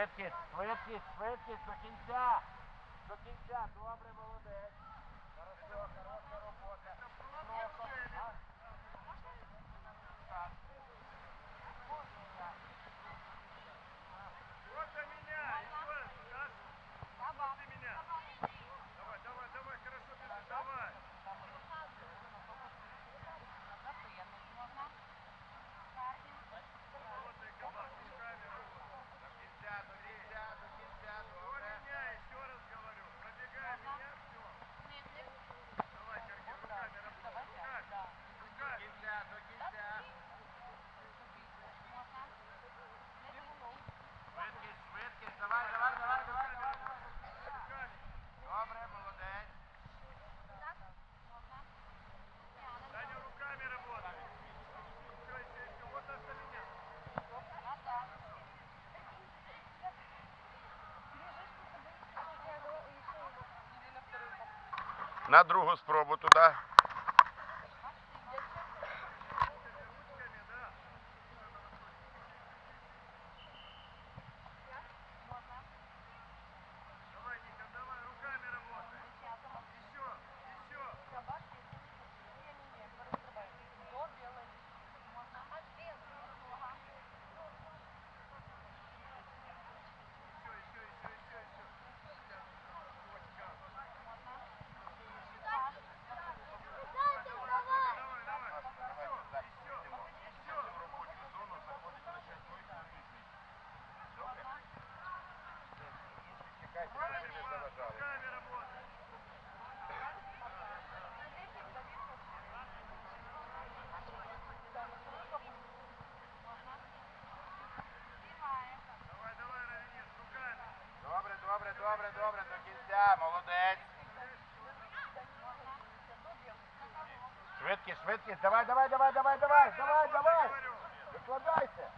Швидкість, швидкість, швидкість до кінця. До кінця. Добре, молодець. Хорошо, хороша робота. Просто. На другу спробу туди. швидкість, швидкість. Давай, давай, давай, давай, давай, давай, давай. Викладайся.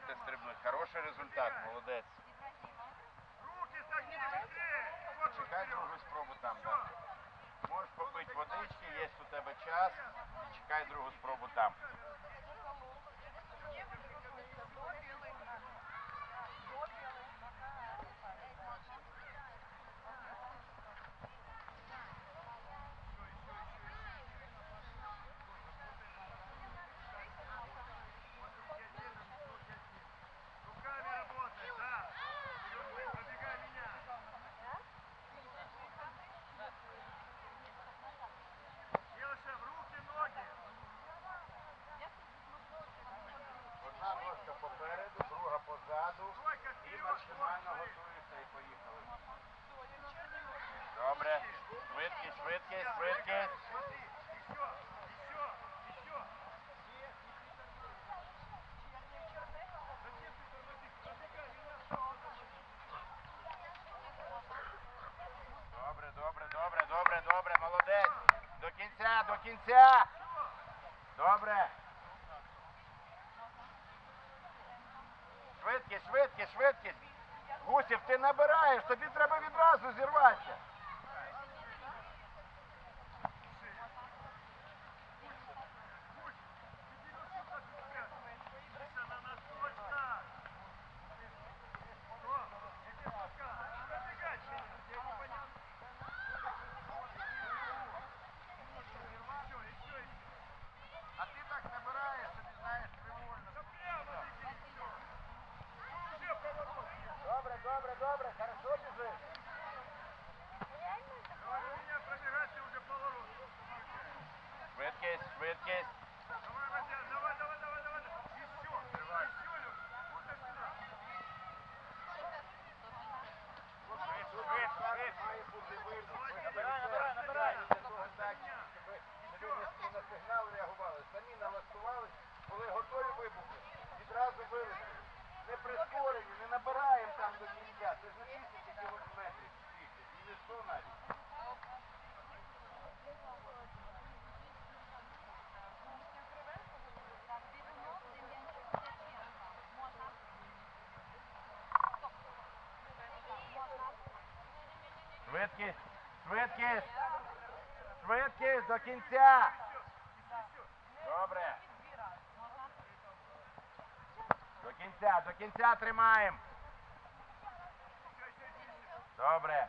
починаєте стрибнути. Хороший результат, молодець. Чекай другу спробу там. Да. Можеш попити водички, є у тебе час. Чекай другу спробу там. Швидкість, швидкість. Добре, добре, добре, добре, добре, молодець. До кінця, до кінця. Добре. Швидкість, швидкість, швидкість. Гусів, ти набираєш, тобі треба відразу зірватися. добре, хорошо бежишь. Швидкість, швидкість. Швидкість, швидкість, швидкість до кінця. Добре. До кінця, до кінця тримаємо. Добре.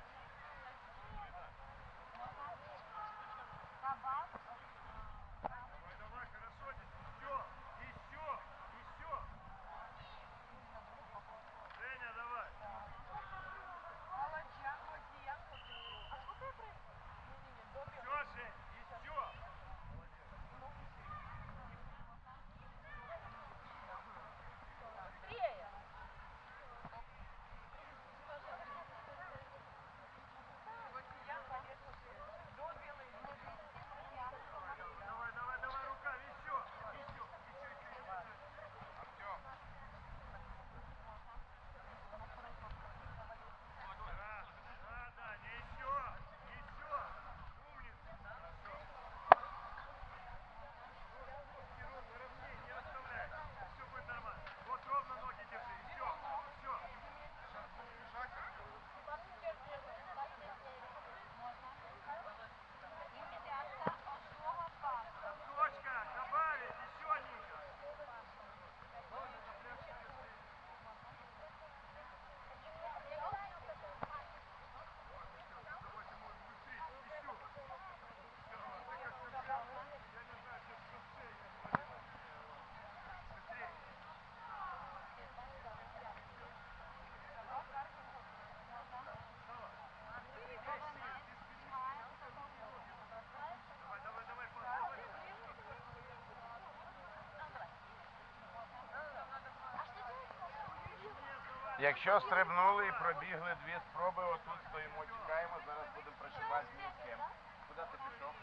Якщо стрибнули і пробігли дві спроби, отут стоїмо, чекаємо, зараз будемо пришивати місцем. Куди ти пішов?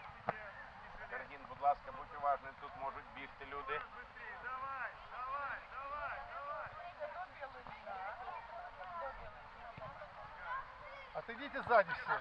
Каргін, будь ласка, будь уважний, тут можуть бігти люди. Отойдите сзади всі?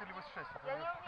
или 86. Я не уверена.